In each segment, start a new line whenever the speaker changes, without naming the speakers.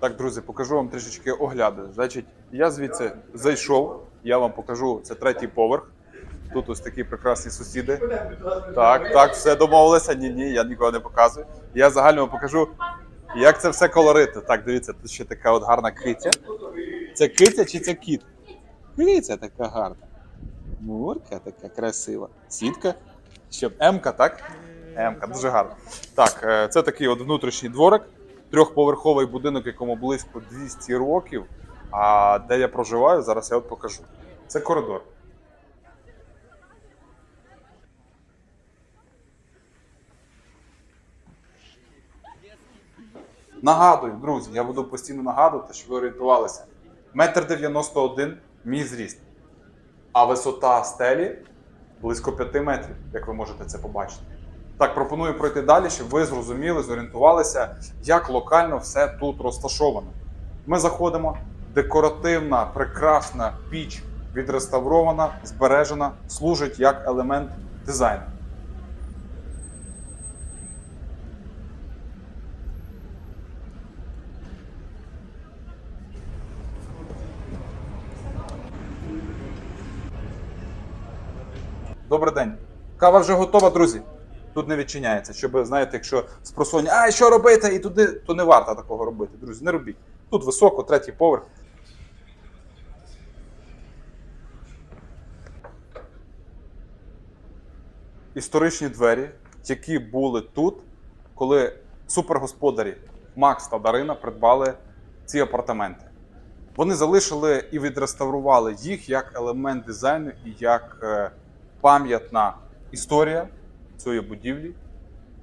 Так, друзі, покажу вам трішечки огляди. Значить, я звідси зайшов, я вам покажу, це третій поверх. Тут ось такі прекрасні сусіди. Так, так, все домовилися. Ні, ні, я нікого не показую. Я загально покажу, як це все колоритно. Так, дивіться, тут ще така от гарна киця. Це киця чи це кіт? Киця така гарна. Мурка така красива. Сітка. Ще М-ка, так? М-ка, дуже гарно. Так, е, це такий от внутрішній дворик, трьохповерховий будинок, якому близько 200 років. А де я проживаю, зараз я от покажу. Це коридор. Нагадую, друзі, я буду постійно нагадувати, щоб ви орієнтувалися. Метр 91 мій зріст. А висота стелі близько 5 метрів, як ви можете це побачити. Так, пропоную пройти далі, щоб ви зрозуміли, зорієнтувалися, як локально все тут розташовано. Ми заходимо, декоративна, прекрасна піч відреставрована, збережена, служить як елемент дизайну. Добрий день. Кава вже готова, друзі. Тут не відчиняється. Щоб, знаєте, якщо спросоння, а що робити, і туди, то не варто такого робити. Друзі, не робіть. Тут високо, третій поверх. Історичні двері, які були тут, коли супергосподарі Макс та Дарина придбали ці апартаменти. Вони залишили і відреставрували їх як елемент дизайну і як е, пам'ятна історія цієї будівлі,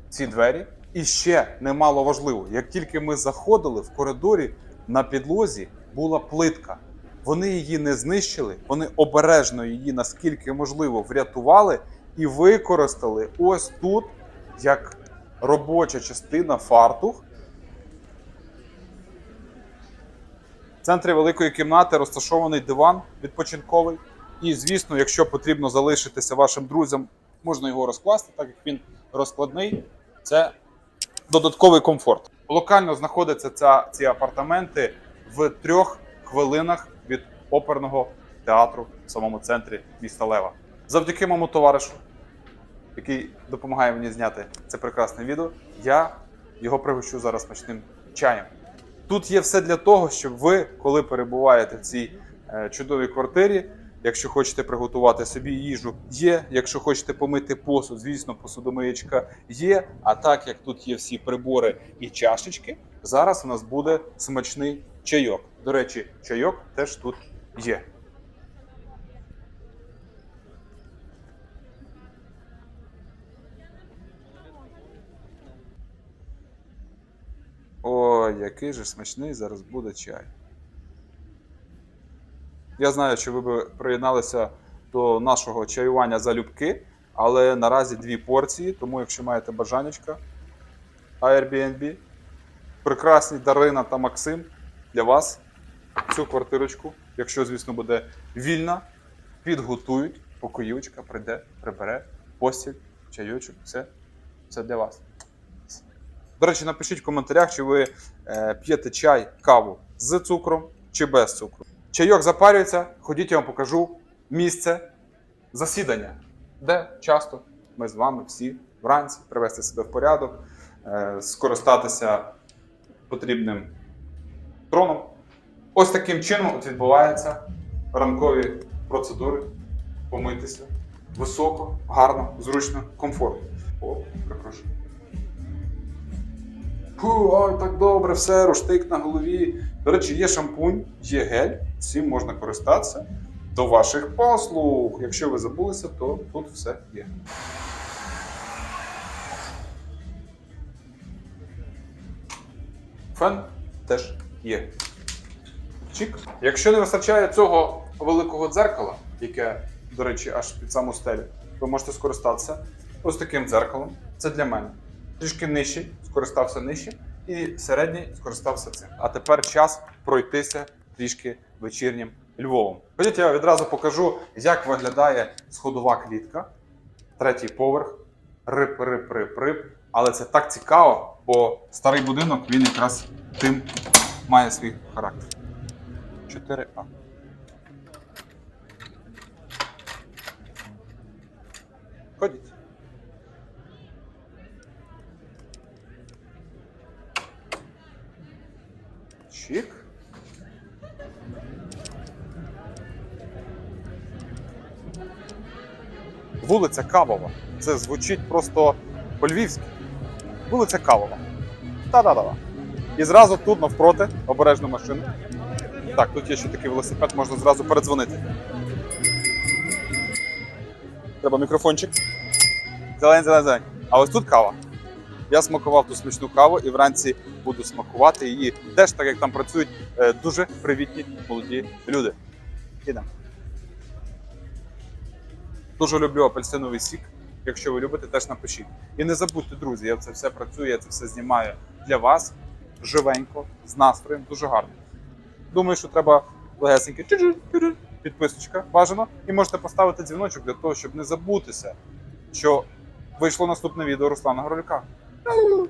ці двері. І ще немало важливо, як тільки ми заходили в коридорі, на підлозі була плитка. Вони її не знищили, вони обережно її наскільки можливо врятували і використали ось тут як робоча частина фартух. В центрі великої кімнати розташований диван відпочинковий. І, звісно, якщо потрібно залишитися вашим друзям, можна його розкласти, так як він розкладний. Це додатковий комфорт. Локально знаходяться ця, ці апартаменти в трьох хвилинах від оперного театру в самому центрі міста Лева. Завдяки моєму товаришу, який допомагає мені зняти це прекрасне відео, я його пригощу зараз смачним чаєм. Тут є все для того, щоб ви, коли перебуваєте в цій е, чудовій квартирі, якщо хочете приготувати собі їжу, є. Якщо хочете помити посуд, звісно, посудомиєчка є. А так як тут є всі прибори і чашечки, зараз у нас буде смачний чайок. До речі, чайок теж тут є. Ой, який же смачний зараз буде чай. Я знаю, що ви би приєдналися до нашого чаювання залюбки, але наразі дві порції, тому якщо маєте бажанечка, Airbnb, прекрасні Дарина та Максим для вас цю квартирочку, якщо, звісно, буде вільна, підготують, покоївочка прийде, прибере, постіль, чайочок, все, все для вас. До речі, напишіть в коментарях, чи ви е, п'єте чай, каву з цукром чи без цукру. Чайок запарюється, ходіть, я вам покажу місце засідання, де часто ми з вами всі вранці привести себе в порядок, е, скористатися потрібним троном. Ось таким чином от відбуваються ранкові процедури. Помитися високо, гарно, зручно, комфортно. О, перепрошую. Фу, ой, так добре, все, руштик на голові. До речі, є шампунь, є гель, цим можна користатися до ваших послуг. Якщо ви забулися, то тут все є. Фен теж є. Чик. Якщо не вистачає цього великого дзеркала, яке, до речі, аж під саму стелю, ви можете скористатися ось таким дзеркалом. Це для мене. Трішки нижчий, скористався нижче, і середній скористався цим. А тепер час пройтися трішки вечірнім Львовом. Ходіть, я відразу покажу, як виглядає сходова клітка, третій поверх, рип, рип, рип, рип. Але це так цікаво, бо старий будинок він якраз тим має свій характер. 4А. Ходіть. Чик. Вулиця Кавова. Це звучить просто по-львівськи. Вулиця Кавова. Та-да-да. І зразу тут навпроти обережну машину. Так, тут є ще такий велосипед, можна зразу передзвонити. Треба мікрофончик. Зелень, зелень, зелень. А ось тут кава. Я смакував ту смачну каву і вранці буду смакувати її теж, так як там працюють е, дуже привітні молоді люди. Ідемо. Дуже люблю апельсиновий сік. Якщо ви любите, теж напишіть. І не забудьте, друзі, я це все працюю, я це все знімаю для вас живенько, з настроєм, дуже гарно. Думаю, що треба легесеньке підписочка бажано. І можете поставити дзвіночок для того, щоб не забутися, що вийшло наступне відео Руслана Горолюка. Hallelujah.